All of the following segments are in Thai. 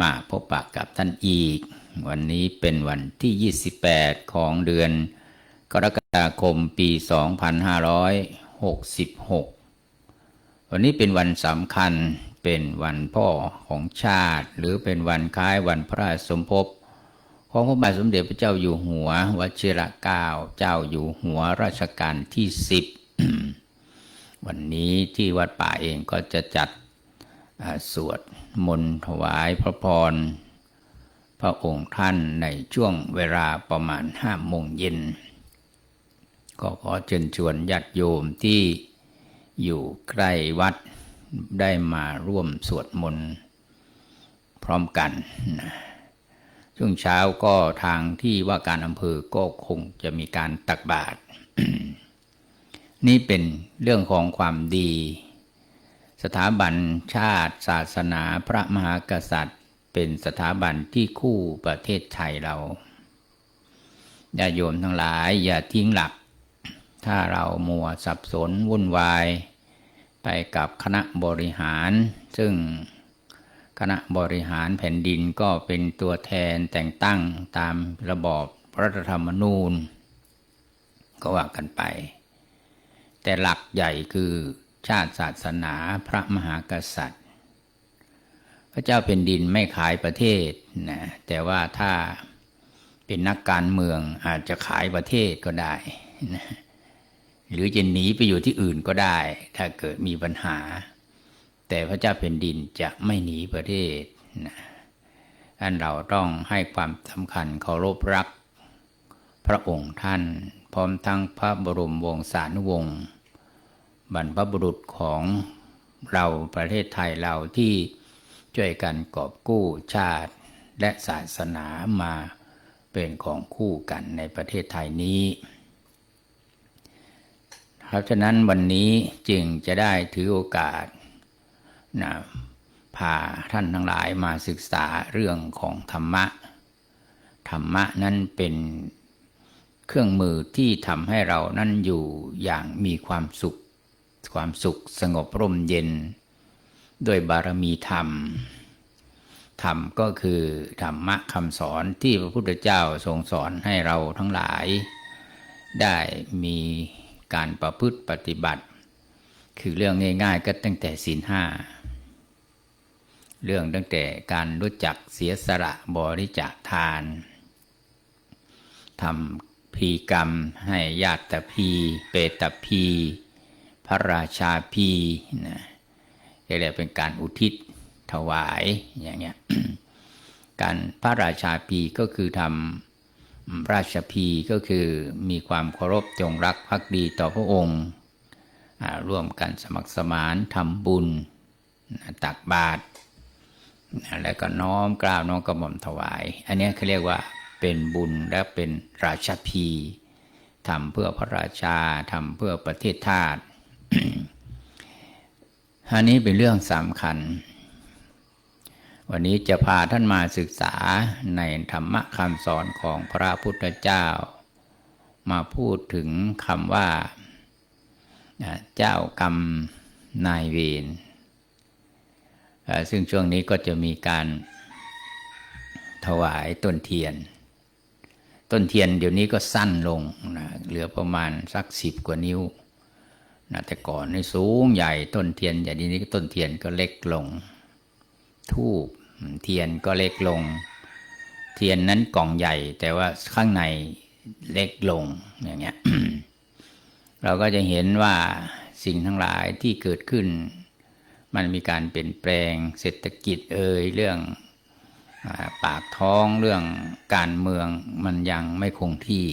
มาพบปะกับท่านอีก วันนี้เป็นวันที่ 28 ของเดือน กรกฎาคมปี 2566 วันนี้เป็นวันสำคัญเป็นวันพ่อของชาติ หรือเป็นวันคล้ายวันพระราชสมภพของพระบาทสมเด็จพระเจ้าอยู่หัววชิรเกล้าเจ้าอยู่หัวรัชกาลที่สิบวันนี้ที่วัดป่าเองก็จะจัดอ่าสวด มนต์ถวายพระพร พระองค์ท่านในช่วงเวลาประมาณห้าโมงเย็น ก็ขอเชิญชวนญาติโยมที่อยู่ใกล้วัดได้มาร่วมสวดมนต์พร้อมกันนะช่วงเช้าก็ทางที่ว่าการอำเภอก็คงจะมีการตักบาตรนี่เป็นเรื่องของความดี สถาบันชาติ ศาสนาพระมหากษัตริย์ เป็นสถาบันที่คู่ประเทศไทยเราญาติโยมทั้งหลายอย่าทิ้งหลัก ถ้าเรามัวสับสนวุ่นวาย ไปกับคณะบริหาร ซึ่งคณะบริหารแผ่นดินก็เป็นตัวแทนแต่งตั้งตามระบอบรัฐธรรมนูญ ก็ว่ากันไป แต่หลักใหญ่คือ ชาติศาสนาพระมหากษัตริย์ พระเจ้าเป็นดินไม่ขายประเทศนะแต่ว่าถ้าเป็นนักการเมืองอาจจะขายประเทศก็ได้นะหรือจะหนีไปอยู่ที่อื่นก็ได้ ถ้าเกิดมีปัญหา แต่พระเจ้าเป็นดินจะไม่หนีประเทศนะอันเราต้องให้ความสำคัญเคารพรัก พระองค์ท่าน พร้อมทั้งพระบรมวงศานุวงศ์ บรรพบุรุษของเราประเทศไทยเราที่ช่วยกันกอบกู้ชาติและศาสนามาเป็นของคู่กันในประเทศไทยนี้เพราะฉะนั้นวันนี้จึงจะได้ถือโอกาสนะพาท่านทั้งหลายมาศึกษาเรื่องของธรรมะ ธรรมะนั้นเป็นเครื่องมือที่ทำให้เรานั้นอยู่อย่างมีความสุข ความสุขสงบร่มเย็น ด้วยบารมีธรรม ธรรมก็คือธรรมะคำสอนที่พระพุทธเจ้าทรงสอนให้เราทั้งหลาย ได้มีการประพฤติปฏิบัติ คือเรื่องง่าย ๆ ก็ตั้งแต่ศีลห้าเรื่องตั้งแต่การรู้จักเสียสละบริจาคทานทำพีกรรมให้ญาติพี เปตพี พระราชาพีนะเรียกเป็นการอุทิศถวายอย่างเงี้ยการพระราชาพีก็คือทำราชพีก็คือมีความเคารพจงรักภักดีต่อพระองค์ร่วมกันสมัครสมานทำบุญตักบาตรแล้วก็น้อมกล้าวน้อมกระหม่อมถวาย อันนี้เขาเรียกว่าเป็นบุญและเป็นราชพีทำเพื่อพระราชาทำเพื่อประเทศชาติ อันนี้เป็นเรื่องสำคัญ วันนี้จะพาท่านมาศึกษาในธรรมะคำสอนของพระพุทธเจ้า มาพูดถึงคำว่า เจ้ากรรมนายเวรซึ่งช่วงนี้ก็จะมีการถวายต้นเทียน ต้นเทียนเดี๋ยวนี้ก็สั้นลงนะเหลือประมาณสักสิบกว่านิ้ว นะแต่ก่อนนี่สูงใหญ่ต้นเทียนอย่างนี้ต้นเทียนก็เล็กลง ทูบเทียนก็เล็กลง เทียนนั้นกล่องใหญ่ แต่ว่าข้างในเล็กลงอย่างเงี้ยเราก็จะเห็นว่าสิ่งทั้งหลายที่เกิดขึ้น มันมีการเปลี่ยนแปลงเศรษฐกิจเอ่ยเรื่องปากท้องเรื่องการเมืองมันยังไม่คงที่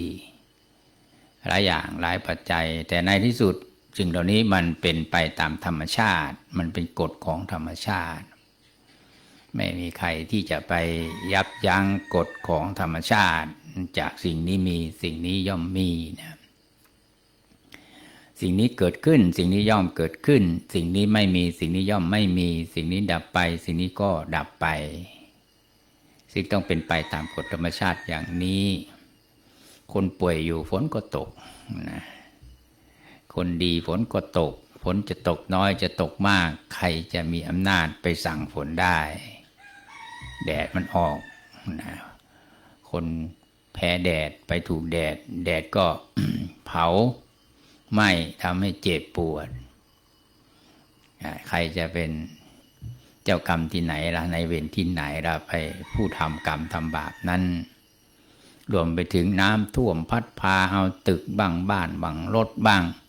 หลายอย่างหลายปัจจัย แต่ในที่สุด สิ่งเหล่านี้มันเป็นไปตามธรรมชาติ มันเป็นกฎของธรรมชาติ ไม่มีใครที่จะไปยับยั้งกฎของธรรมชาติ จากสิ่งนี้มีสิ่งนี้ย่อมมีนะสิ่งนี้เกิดขึ้น สิ่งนี้ย่อมเกิดขึ้น สิ่งนี้ไม่มีสิ่งนี้ย่อมไม่มี สิ่งนี้ดับไป สิ่งนี้ก็ดับไปสิ่งต้องเป็นไปตามกฎธรรมชาติอย่างนี้ คนป่วยอยู่ฝนก็ตกนะ คนดีฝนก็ตก ฝนจะตกน้อยจะตกมาก ใครจะมีอำนาจไปสั่งฝนได้ แดดมันออกนะคนแพ้แดดไปถูกแดด แดดก็เผาไหม้ทำให้เจ็บปวด ใครจะเป็นเจ้ากรรมที่ไหนล่ะในเวรที่ไหนล่ะไปผู้ทำกรรมทำบาปนั้นรวมไปถึงน้ำท่วมพัดพาเอาตึกบ้างบ้านบ้างรถบ้างอะ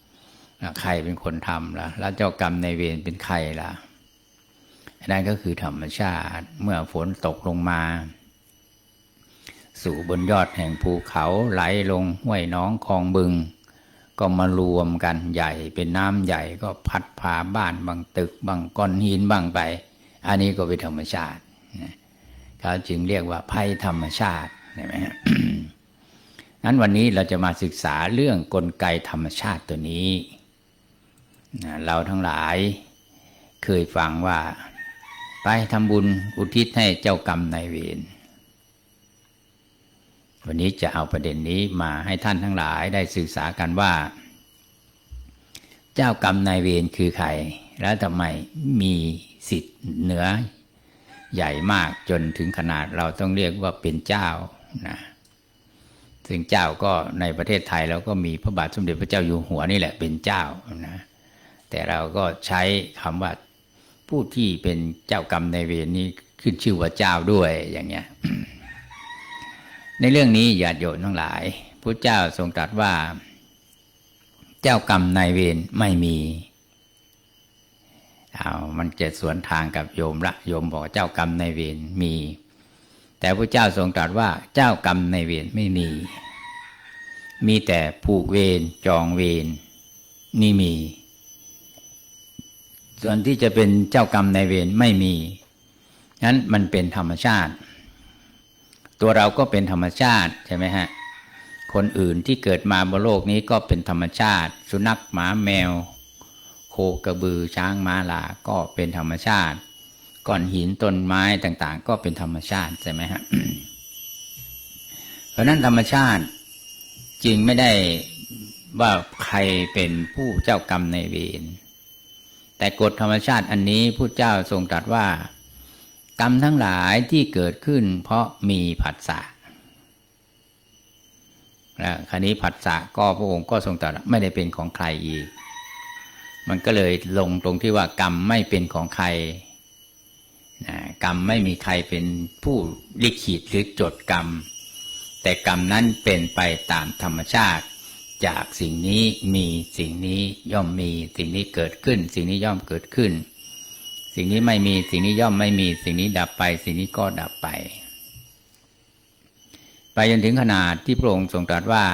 ใครเป็นคนทำล่ะ แล้วเจ้ากรรมในเวรเป็นใครล่ะนั่นก็คือธรรมชาติ เมื่อฝนตกลงมา สู่บนยอดแห่งภูเขาไหลลงห้วยน้องคลองบึง ก็มารวมกันใหญ่เป็นน้ำใหญ่ก็พัดพาบ้านบางตึกบางก้อนหินบางไป อันนี้ก็เป็นธรรมชาติเขาจึงเรียกว่าภัยธรรมชาติใช่ไหมฮะนั้นวันนี้เราจะมาศึกษาเรื่องกลไกธรรมชาติตัวนี้ เราทั้งหลายเคยฟังว่า ไปทำบุญอุทิศให้เจ้ากรรมนายเวรวันนี้จะเอาประเด็นนี้มาให้ท่านทั้งหลายได้ศึกษากันว่า เจ้ากรรมนายเวรคือใคร และทำไมมีสิทธิ์เหนือ ใหญ่มากจนถึงขนาดเราต้องเรียกว่าเป็นเจ้านะซึ่งเจ้าก็ในประเทศไทยเราก็มีพระบาทสมเด็จพระเจ้าอยู่หัวนี่แหละเป็นเจ้านะ แต่เราก็ใช้คำว่าผู้ที่เป็นเจ้ากรรมนายเวรนี้ขึ้นชื่อว่าเจ้าด้วยอย่างเงี้ย ในเรื่องนี้ญาติโยมทั้งหลายพระเจ้าทรงตรัสว่า เจ้ากรรมนายเวรไม่มีเอามันจะสวนทางกับโยมละโยมบอกเจ้ากรรมนายเวรมี แต่พระเจ้าทรงตรัสว่า เจ้ากรรมนายเวรไม่มี มีแต่ผูกเวรจองเวรนี่มี ส่วนที่จะเป็นเจ้ากรรมนายเวรไม่มีนั้นมันเป็นธรรมชาติ ตัวเราก็เป็นธรรมชาติใช่ไหมฮะคนอื่นที่เกิดมาบนโลกนี้ก็เป็นธรรมชาติ สุนัขหมาแมว โคกระบือช้างม้าลาก็เป็นธรรมชาติก้อนหินต้นไม้ต่างๆ ก็เป็นธรรมชาติใช่ไหมฮะเพราะนั้นธรรมชาติจึงไม่ได้ว่าใครเป็นผู้เจ้ากรรมในายเวร แต่กฎธรรมชาติอันนี้ผู้เจ้าทรงตรัสว่า กรรมทั้งหลายที่เกิดขึ้น เพราะมีผัสสะแล้วคราวนี้ผัสสะก็พระองค์ก็ทรงตรัสไม่ได้เป็นของใครอีก มันก็เลยลงตรงที่ว่ากรรมไม่เป็นของใครนะกรรมไม่มีใครเป็นผู้ลิขิตหรือจดกรรม แต่กรรมนั้นเป็นไปตามธรรมชาติ จากสิ่งนี้มีสิ่งนี้ย่อมมี สิ่งนี้เกิดขึ้น สิ่งนี้ย่อมเกิดขึ้น สิ่งนี้ไม่มีสิ่งนี้ย่อมไม่มี สิ่งนี้ดับไป สิ่งนี้ก็ดับไป ไปจนถึงขนาดที่พระองค์ทรงตรัสว่า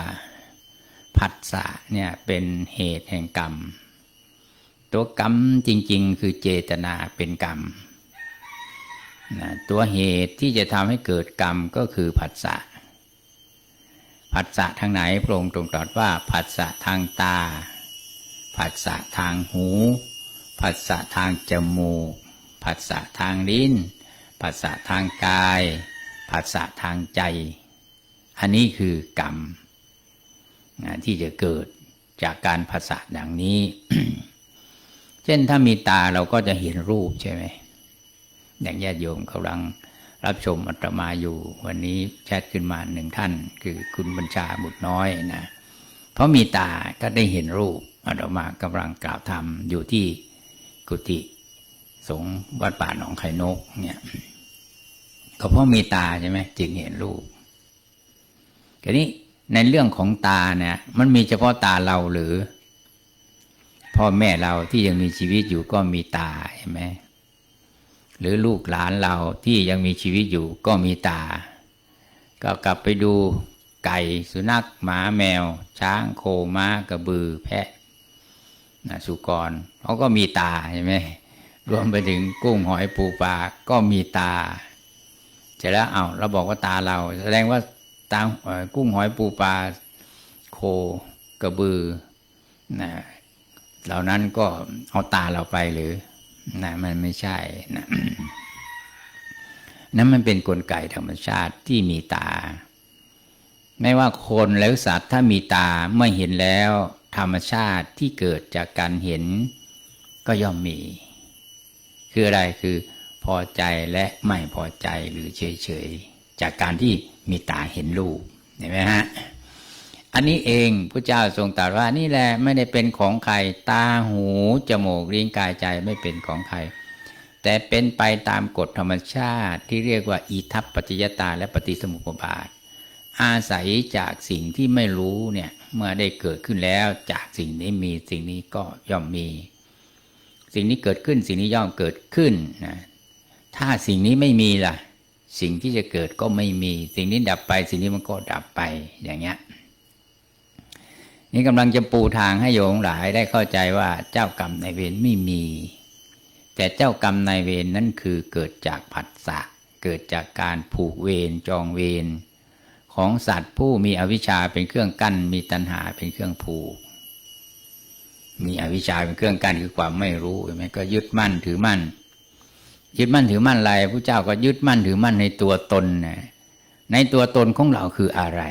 ผัสสะเนี่ยเป็นเหตุแห่งกรรม ตัวกรรมจริง ๆ คือเจตนาเป็นกรรมนะตัวเหตุที่จะทำให้เกิดกรรมก็คือผัสสะ ผัสสะทางไหนพระองค์ตรงตรัสว่าผัสสะทางตา ผัสสะทางหู ผัสสะทางจมูก ผัสสะทางลิ้น ผัสสะทางกาย ผัสสะทางใจ อันนี้คือกรรมที่จะเกิดจากการผัสสะดังนี้ เช่นถ้ามีตาเราก็จะเห็นรูปใช่ไหมอย่างญาติโยมกำลัง รับชมอัตมาอยู่ วันนี้แชทขึ้นมาหนึ่งท่าน คือคุณบัญชาบุตรน้อยนะเพราะมีตาก็ได้เห็นรูปอาตมากำลังกล่าวธรรมอยู่ที่กุฏิสงฆ์วัดป่าหนองไข่นกเนี่ยก็เพราะมีตาใช่ไหมจึงเห็นรูปทีนี้ในเรื่องของตาเนี่ย มันมีเฉพาะตาเราหรือ พ่อแม่เราที่ยังมีชีวิตอยู่ก็มีตาเห็นไหม หรือลูกหลานเราที่ยังมีชีวิตอยู่ก็มีตา ก็กลับไปดูไก่สุนัขหมาแมว ช้างโคม้ากระบือแพะนะสุกรเขาก็มีตาใช่ไหมรวมไปถึงกุ้งหอยปูปลาก็มีตา เสร็จแล้วเอาเราบอกว่าตาเรา แสดงว่าตากุ้งหอยปูปลาโคกระบือนะเหล่านั้นก็เอาตาเราไปหรือ นะมันไม่ใช่นะนั่นมันเป็นนกลไกธรรมชาติที่มีตา ไม่ว่าคนแล้วสัตว์ถ้ามีตาเมื่อเห็นแล้ว ธรรมชาติที่เกิดจากการเห็นก็ย่อมมี คืออะไรคือพอใจและไม่พอใจหรือเฉยๆ จากการที่มีตาเห็นรูปเห็นไหมฮะ อันนี้เองพระเจ้าทรงตรัสว่านี่แหละไม่ได้เป็นของใครตาหูจมูกลิ้นกายใจไม่เป็นของใครแต่เป็นไปตามกฎธรรมชาติที่เรียกว่าอีทัปปัจจยตาและปฏิสมุปบาท อาศัยจากสิ่งที่ไม่รู้เนี่ยเมื่อได้เกิดขึ้นแล้วจากสิ่งนี้มีสิ่งนี้ก็ย่อมมี สิ่งนี้เกิดขึ้นสิ่งนี้ย่อมเกิดขึ้นนะถ้าสิ่งนี้ไม่มีล่ะ สิ่งที่จะเกิดก็ไม่มี สิ่งนี้ดับไป สิ่งนี้มันก็ดับไปอย่างเงี้ย นี่กำลังจะปูทางให้โยมหลายได้เข้าใจว่าเจ้ากรรมนายเวรไม่มี แต่เจ้ากรรมนายเวรนั่นคือเกิดจากผัสสะเกิดจากการผูกเวรจองเวรของสัตว์ผู้มีอวิชชาเป็นเครื่องกั้น มีตัณหาเป็นเครื่องผูก มีอวิชชาเป็นเครื่องกั้นคือความไม่รู้ใช่ไหมก็ยึดมั่นถือมั่น ยึดมั่นถือมั่นอะไรพระเจ้าก็ยึดมั่นถือมั่นในตัวตนนะในตัวตนของเราคืออะไร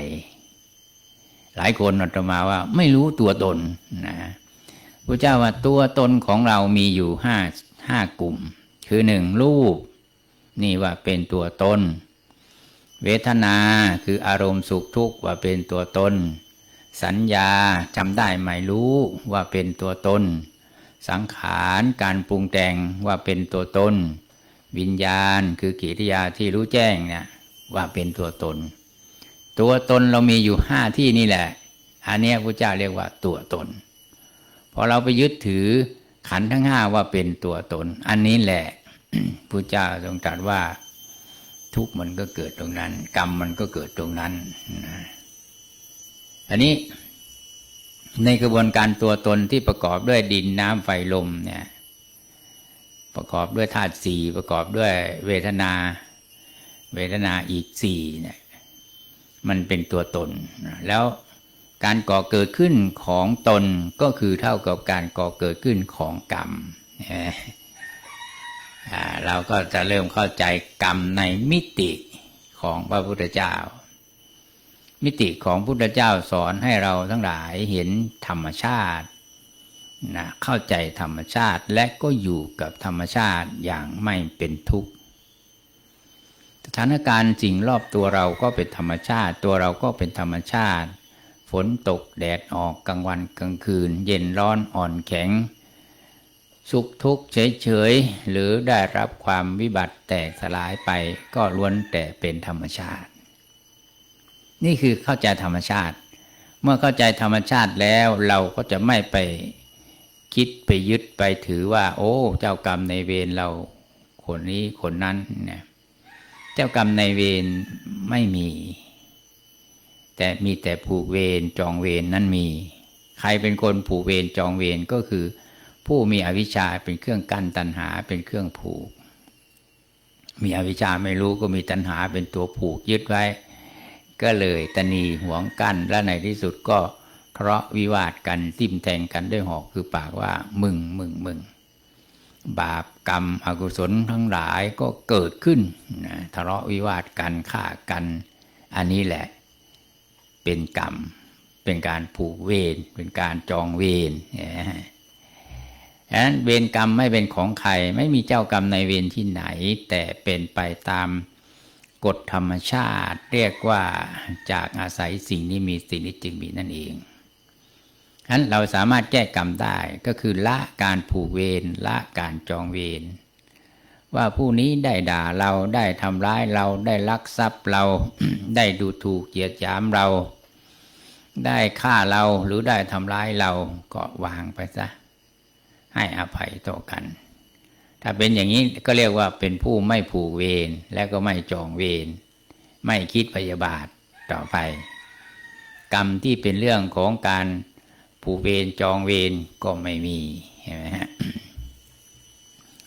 หลายคนอัตมาว่าไม่รู้ตัวตนนะพระเจ้าว่าตัวตนของเรามีอยู่ห้าห้ากลุ่ม คือหนึ่งรูป นี่ว่าเป็นตัวตน เวทนาคืออารมณ์สุขทุกข์ว่าเป็นตัวตน สัญญาจำได้ไม่รู้ว่าเป็นตัวตน สังขารการปรุงแต่งว่าเป็นตัวตน วิญญาณคือกิริยาที่รู้แจ้งเนี่ยว่าเป็นตัวตน ตัวตนเรามีอยู่ห้าที่นี่แหละ อันนี้พระเจ้าเรียกว่าตัวตน พอเราไปยึดถือขันทั้งห้าว่าเป็นตัวตน อันนี้แหละพระเจ้าทรงตรัสว่า ทุกข์มันก็เกิดตรงนั้น กรรมมันก็เกิดตรงนั้นอันนี้ในกระบวนการตัวตนที่ประกอบด้วยดินน้ำไฟลมเนี่ย ประกอบด้วยธาตุสี่ประกอบด้วยเวทนา เวทนาอีกสี่เนี่ย มันเป็นตัวตน แล้วการก่อเกิดขึ้นของตนก็คือเท่ากับการก่อเกิดขึ้นของกรรมเราก็จะเริ่มเข้าใจกรรมในมิติของพระพุทธเจ้า มิติของพุทธเจ้าสอนให้เราทั้งหลายเห็นธรรมชาตินะเข้าใจธรรมชาติและก็อยู่กับธรรมชาติอย่างไม่เป็นทุกข์ สถานการณ์สิ่งรอบตัวเราก็เป็นธรรมชาติ ตัวเราก็เป็นธรรมชาติ ฝนตกแดดออกกลางวันกลางคืน เย็นร้อนอ่อนแข็ง สุขทุกข์เฉยๆหรือได้รับความวิบัติแตกสลายไปก็ล้วนแต่เป็นธรรมชาติ นี่คือเข้าใจธรรมชาติ เมื่อเข้าใจธรรมชาติแล้วเราก็จะไม่ไปคิดไปยึดไปถือว่า โอ้ เจ้ากรรมในเวรเราคนนี้คนนั้นเนี่ย เจ้ากรรมในเวรไม่มี แต่มีแต่ผูกเวรจองเวรนั้นมี ใครเป็นคนผูกเวรจองเวรก็คือ ผู้มีอวิชชาเป็นเครื่องกั้นตัณหาเป็นเครื่องผูก มีอวิชชาไม่รู้ก็มีตัณหาเป็นตัวผูกยึดไว้ ก็เลยตนีหวงกั้นและในที่สุดก็ทะเลาะวิวาทกันทิ่มแทงกันด้วยหอกคือปากว่ามึงมึงมึง บาปกรรมอกุศลทั้งหลายก็เกิดขึ้นนะทะเลาะวิวาทกันฆ่ากัน อันนี้แหละเป็นกรรม เป็นการผูกเวรเป็นการจองเวรฉะนั้นเวรกรรมไม่เป็นของใคร ไม่มีเจ้ากรรมในเวรที่ไหน แต่เป็นไปตามกฎธรรมชาติ เรียกว่าจากอาศัยสิ่งนี้มีสิ่งนี้จึงมีนั่นเอง ฉะนั้นเราสามารถแก้กรรมได้ก็คือละการผูกเวรละการจองเวรว่าผู้นี้ได้ด่าเราได้ทำร้ายเราได้ลักทรัพย์เรา ได้ดูถูกเหยียดหยามเรา ได้ฆ่าเราหรือได้ทำร้ายเราก็วางไปซะ ให้อภัยต่อกัน ถ้าเป็นอย่างนี้ก็เรียกว่าเป็นผู้ไม่ผูกเวรและก็ไม่จองเวรไม่คิดพยาบาทต่อไป กรรมที่เป็นเรื่องของการ ผูกเวรจองเวรก็ไม่มีเห็นไหมฮะ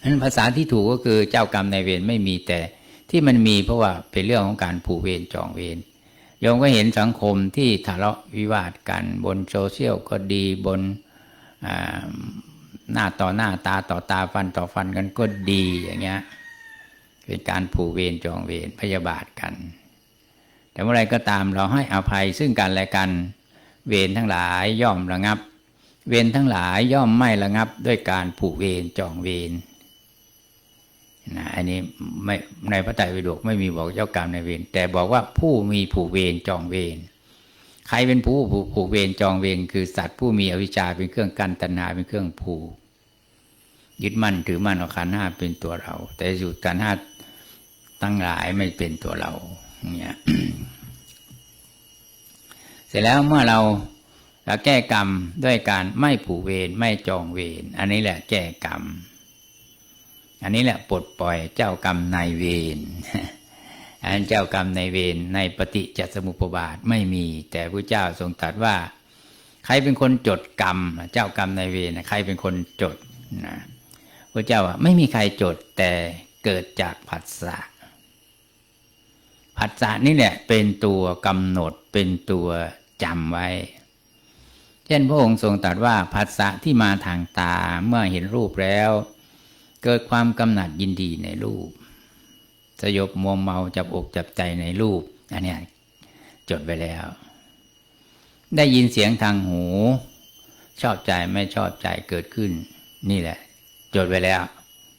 นั้นภาษาที่ถูกก็คือเจ้ากรรมในเวรไม่มีแต่ที่มันมีเพราะว่าเป็นเรื่องของการผูกเวรจองเวรโยมก็เห็นสังคมที่ทะเลาะวิวาทกันบนโซเชียลก็ดีบนหน้าต่อหน้าตาต่อตาฟันต่อฟันกันก็ดีอย่างเงี้ยเป็นการผูกเวรจองเวรพยาบาทกัน แต่เมื่อไรก็ตามเราให้อภัยซึ่งกันและกัน เวรทั้งหลายย่อมระงับ เวรทั้งหลายย่อมไม่ระงับด้วยการผูกเวรจองเวรนะอันนี้ไม่ในพระไตรปิฎกไม่มีบอกเจ้ากรรมนายเวรแต่บอกว่าผู้มีผูกเวรจองเวรใครเป็นผู้ผูกผูกเวรจองเวรคือสัตว์ผู้มีอวิชชาเป็นเครื่องกั้นตัณหาเป็นเครื่องผูกยึดมั่นถือมั่นเอาขันห้าเป็นตัวเรา แต่อยู่ขันห้าตั้งหลายไม่เป็นตัวเราเนี่ย ร็จแล้วเมื่อเราเราแก้กรรมด้วยการไม่ผูกเวรไม่จองเวรอันนี้แหละแก้กรรม อันนี้แหละปลดปล่อยเจ้ากรรมนายเวรอันเจ้ากรรมนายเวรในปฏิจจสมุปบาทไม่มี แต่พระเจ้าทรงตรัสว่า ใครเป็นคนจดกรรม เจ้ากรรมนายเวรใครเป็นคนจดนะพระเจ้าว่าไม่มีใครจดแต่เกิดจากผัสสะผัสสะนี่แหละเป็นตัวกำหนดเป็นตัว จำไว้ เช่นพระองค์ทรงตรัสว่าผัสสะที่มาทางตาเมื่อเห็นรูปแล้ว เกิดความกำหนัดยินดีในรูป สยบมัวเมาจับอกจับใจในรูปอันนี้จดไว้แล้ว ได้ยินเสียงทางหู ชอบใจไม่ชอบใจเกิดขึ้น นี่แหละ จดไว้แล้ว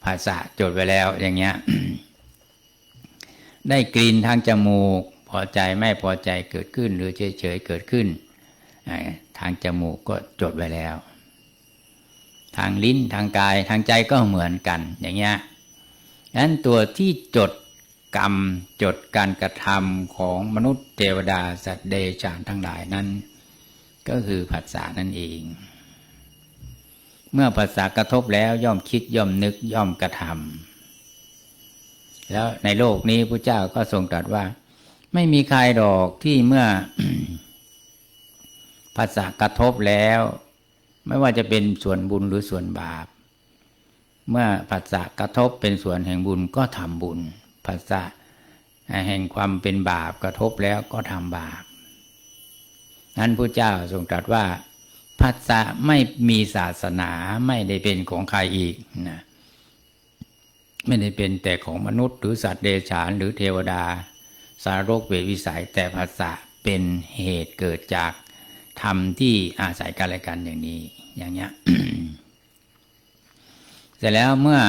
ภาษาจดไว้แล้วอย่างเงี้ยได้กลิ่นทางจมูก พอใจไม่พอใจเกิดขึ้น หรือเฉยเฉยๆเกิดขึ้น ทางจมูกก็จดไว้แล้ว ทางลิ้นทางกายทางใจก็เหมือนกันอย่างเงี้ยนั้นตัวที่จดกรรมจดการกระทำของมนุษย์เทวดาสัตว์เดรัจฉานทั้งหลายนั้น ก็คือผัสสะนั่นเอง เมื่อภาษากระทบแล้วย่อมคิดย่อมนึกย่อมกระทำแล้วในโลกนี้พระเจ้าก็ทรงตรัสว่า ไม่มีใครดอกที่เมื่อภาษากระทบแล้ว ไม่ว่าจะเป็นส่วนบุญหรือส่วนบาป เมื่อภาษากระทบเป็นส่วนแห่งบุญก็ทำบุญภาษาแห่งความเป็นบาปกระทบแล้วก็ทำบาป นั้นพระเจ้าทรงตรัสว่าภาษาไม่มีศาสนาไม่ได้เป็นของใครอีกนะไม่ได้เป็นแต่ของมนุษย์หรือสัตว์เดรัจฉานหรือเทวดา สารกเวทวิสัยแต่ภาษาเป็นเหตุเกิดจากธรรมที่อาศัยกันและกันอย่างนี้อย่างเงี้ยเสร็จแล้วเมื่อ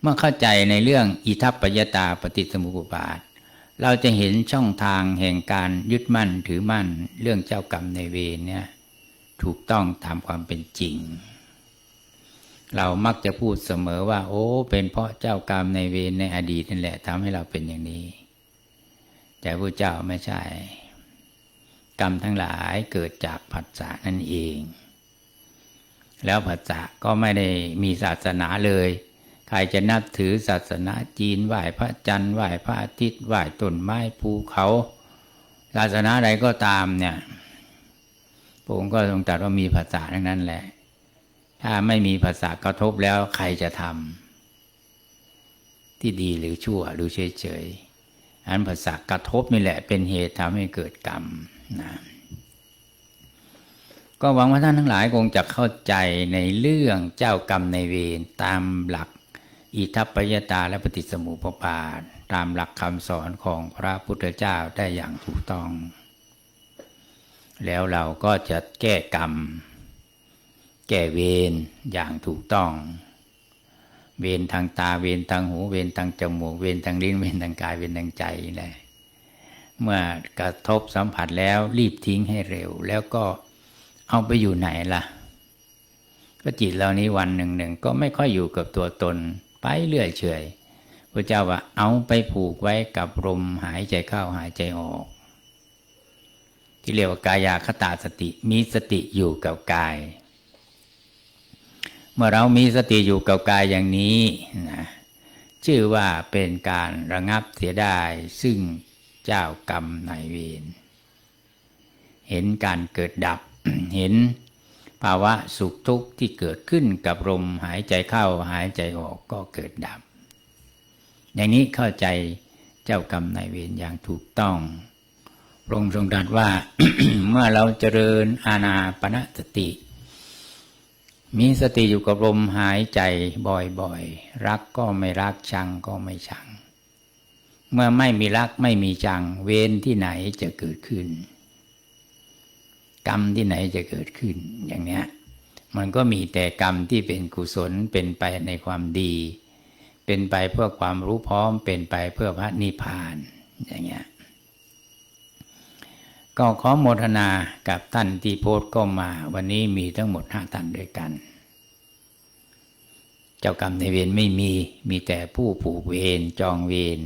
เมื่อเข้าใจในเรื่องอิทัปปยตาปฏิสมุปบาท เราจะเห็นช่องทางแห่งการยึดมั่นถือมั่นเรื่องเจ้ากรรมในเวรเนี่ยถูกต้องตามความเป็นจริง เรามักจะพูดเสมอว่า โอ้ เป็นเพราะเจ้ากรรมในเวรในอดีตนั่นแหละทำให้เราเป็นอย่างนี้ แต่พระเจ้าไม่ใช่ กรรมทั้งหลายเกิดจากผัสสะนั่นเอง แล้วผัสสะก็ไม่ได้มีศาสนาเลย ใครจะนับถือศาสนาจีนไหว้พระจันทร์ไหว้พระอาทิตย์ไหว้ต้นไม้ภูเขาศาสนาใดก็ตามเนี่ยพระองค์ก็ทรงตรัสว่ามีภาษาทั้งนั้นแหละ ถ้าไม่มีภาษากระทบแล้วใครจะทำที่ดีหรือชั่วหรือเฉยๆ อันภาษากระทบนี่แหละเป็นเหตุทำให้เกิดกรรมนะก็หวังว่าท่านทั้งหลายคงจะเข้าใจในเรื่องเจ้ากรรมในเวรตามหลักอิทัปปยตาและปฏิสมุปบาท ตามหลักคำสอนของพระพุทธเจ้าได้อย่างถูกต้อง แล้วเราก็จะแก้กรรม แก้เวรอย่างถูกต้อง เวรทางตาเวรทางหู เวรทางจมูก เวรทางลิ้นเวรทางกายเวรทางใจเลยเมื่อกระทบสัมผัสแล้วรีบทิ้งให้เร็ว แล้วก็เอาไปอยู่ไหนล่ะ ก็จิตเรานี้วันหนึ่งหนึ่งก็ไม่ค่อยอยู่กับตัวตน ไปเรื่อยเฉยพระเจ้าว่าเอาไปผูกไว้กับลมหายใจเข้าหายใจออก ที่เรียกว่ากายาคตาสติมีสติอยู่กับกาย เมื่อเรามีสติอยู่กับกายอย่างนี้นะชื่อว่าเป็นการระงับเสียได้ซึ่งเจ้ากรรมนายเวรเห็นการเกิดดับ เห็นภาวะสุขทุกข์ที่เกิดขึ้นกับลมหายใจเข้าหายใจออกก็เกิดดับ อย่างนี้เข้าใจเจ้ากรรมนายเวรอย่างถูกต้องพระองค์ทรงตรัสว่าเมื่อเราเจริญอาณาปณสติ มีสติอยู่กับลมหายใจบ่อยๆ รักก็ไม่รักชังก็ไม่ชัง เมื่อไม่มีรักไม่มีชัง เวรที่ไหนจะเกิดขึ้น กรรมที่ไหนจะเกิดขึ้น อย่างเนี้ย มันก็มีแต่กรรมที่เป็นกุศลเป็นไปในความดี เป็นไปเพื่อความรู้พร้อมเป็นไปเพื่อพระนิพพานอย่างเงี้ย ก็ขอโมทนากับท่านที่โพสก็มา วันนี้มีทั้งหมดห้าท่านด้วยกัน เจ้ากรรมในเวรไม่มีมีแต่ผู้ผูกเวรจองเวร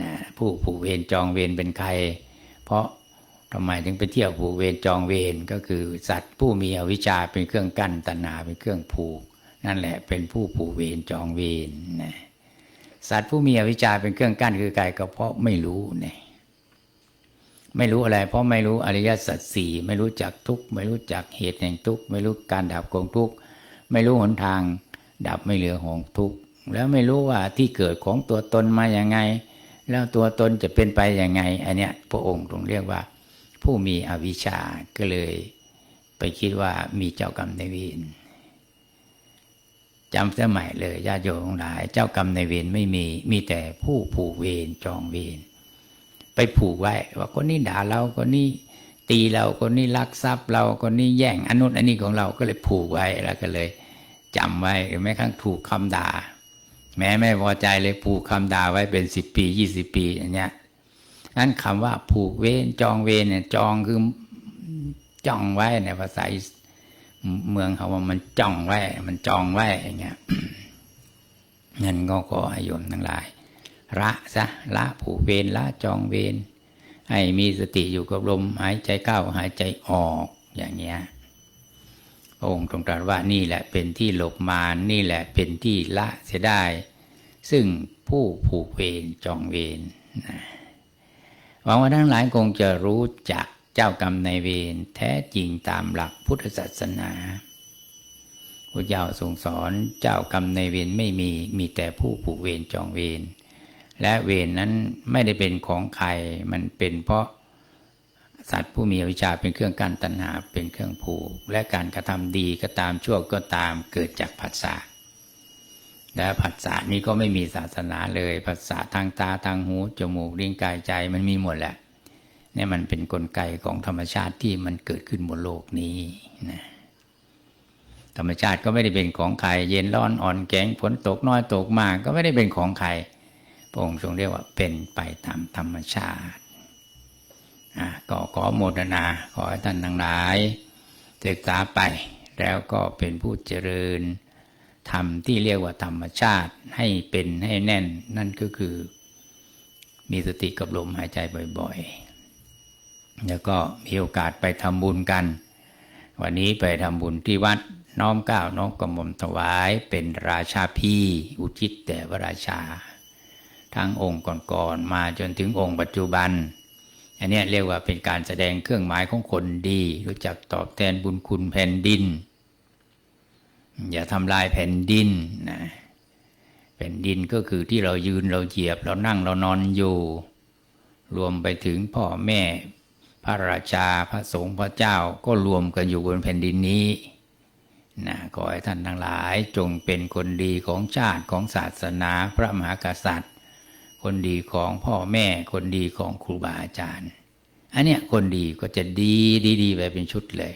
นะผู้ผูกเวรจองเวรเป็นใคร เพราะทำไมถึงไปเที่ยวผูกเวรจองเวรก็คือ สัตว์ผู้มีอวิชชาเป็นเครื่องกั้นตัณหาเป็นเครื่องผูก นั่นแหละเป็นผู้ผูกเวรจองเวรนะสัตว์ผู้มีอวิชชาเป็นเครื่องกั้นคือใครก็เพราะไม่รู้เนี่ย ไม่รู้อะไร เพราะไม่รู้อริยสัจสี่ไม่รู้จักทุกข์ไม่รู้จักเหตุแห่งทุกข์ไม่รู้การดับของทุกข์ไม่รู้หนทาง ดับไม่เหลือของทุกข์แล้วไม่รู้ว่าที่เกิดของตัวตนมาอย่างไง แล้วตัวตนจะเป็นไปอย่างไงอันเนี้ยพระองค์ตรงเรียกว่า ผู้มีอวิชชาก็เลย ไปคิดว่ามีเจ้ากรรมในายเวรจำเสียใหมัยเลยญาติโยมทั้งหลาย เจ้ากรรมในายเวรไม่มีมีแต่ผู้ผูกเวรจองเวร ไปผูกไว้ ว่าคนนี้ด่าเราคนนี้ตีเราคนนี้ลักทรัพย์ เราคนนี้แย่งอันนู้นอันนี้ของเราก็เลยผูกไว้แล้วก็เลยจำไว้หรือแม้กระทั่งถูกคำด่า แม้ไม่พอใจเลยผูกคำด่าไว้เป็นสิบปียี่สิบปีอย่างเงี้ยนั้นคำว่าผูกเวรจองเวรเนี่ยจองคือจ้องไว้ในภาษาเมืองเขาว่ามันจ้องไว้ มันจองไว้อย่างเงี้ยนั่นก็ขอให้โยมทั้งหลาย ละซะละผูกเวรละจองเวรให้มีสติอยู่กับลมหายใจเข้าหายใจออกอย่างเงี้ยพระองค์ทรงตรัสว่านี่แหละเป็นที่หลบมารนี่แหละเป็นที่ละเสียได้ ซึ่งผู้ผูกเวรจองเวรนะหวังว่าทั้งหลายคงจะรู้จักเจ้ากรรมในเวรแท้จริงตามหลักพุทธศาสนาพระเจ้าทรงสอนเจ้ากรรมในเวรไม่มีมีแต่ผู้ผูกเวรจองเวร และเวรนนั้นไม่ได้เป็นของใคร มันเป็นเพราะสัตว์ผู้มีอวิชชาเป็นเครื่องกั้นตัณหาเป็นเครื่องผูก และการกระทำดีก็ตามชั่วก็ตามเกิดจากผัสสะและผัสสะนี้ก็ไม่มีศาสนาเลยผัสสะทางตาทางหูจมูกลิ้นกายใจมันมีหมดแหละเนี่ยมันเป็นนกลไกของธรรมชาติที่มันเกิดขึ้นบนโลกนี้นะธรรมชาติก็ไม่ได้เป็นของใคร เย็นร้อนอ่อนแข็งฝนตกน้อยตกมาก ก็ไม่ได้เป็นของใคร ระองค์ทรงเรียกว่าเป็นไปตามธรรมชาติก็ขอโมทนาขอให้ท่านทั้งหลายศึกษาไปแล้วก็เป็นผู้เจริญธรรมที่เรียกว่าธรรมชาติให้เป็นให้แน่นนั่นก็คือ มีสติกับลมหายใจบ่อยๆ แล้วก็มีโอกาสไปทำบุญกัน วันนี้ไปทำบุญที่วัดน้อมก้าวน้อมกระหม่อมถวายเป็นราชาพี่อุทิศแด่พระราชา ทั้งองค์ก่อนๆมาจนถึงองค์ปัจจุบัน อันนี้เรียกว่าเป็นการแสดงเครื่องหมายของคนดี รู้จักตอบแทนบุญคุณแผ่นดิน อย่าทำลายแผ่นดินนะแผ่นดินก็คือที่เรายืนเราเหยียบเรานั่งเรานอนอยู่ รวมไปถึงพ่อแม่ พระราชาพระสงฆ์พระเจ้าก็รวมกันอยู่บนแผ่นดินนี้นะขอให้ท่านทั้งหลายจงเป็นคนดีของชาติของศาสนาพระมหากษัตริย์ คนดีของพ่อแม่ คนดีของครูบาอาจารย์ อันเนี้ยคนดีก็จะดีดีๆไปเป็นชุดเลย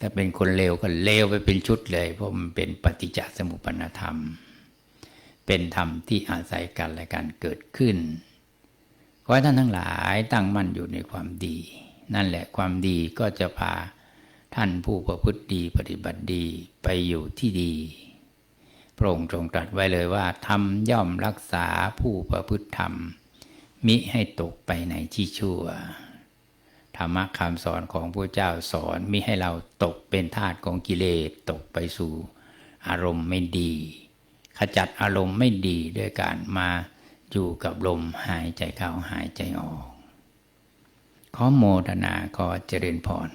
ถ้าเป็นคนเลวก็เลวไปเป็นชุดเลย เพราะมันเป็นปฏิจจสมุปปนธรรม เป็นธรรมที่อาศัยกันและการเกิดขึ้นขอให้ท่านทั้งหลายตั้งมั่นอยู่ในความดี นั่นแหละความดีก็จะพาท่านผู้ประพฤติดีปฏิบัติดีไปอยู่ที่ดี พระองค์ทรงตรัสไว้เลยว่าธรรมย่อมรักษาผู้ประพฤติธรรม มิให้ตกไปในที่ชั่ว ธรรมะคำสอนของพระเจ้าสอนมิให้เราตกเป็นทาสของกิเลสตกไปสู่อารมณ์ไม่ดี ขจัดอารมณ์ไม่ดีด้วยการมาอยู่กับลมหายใจเข้าหายใจออก ขอโมทนาขอเจริญพร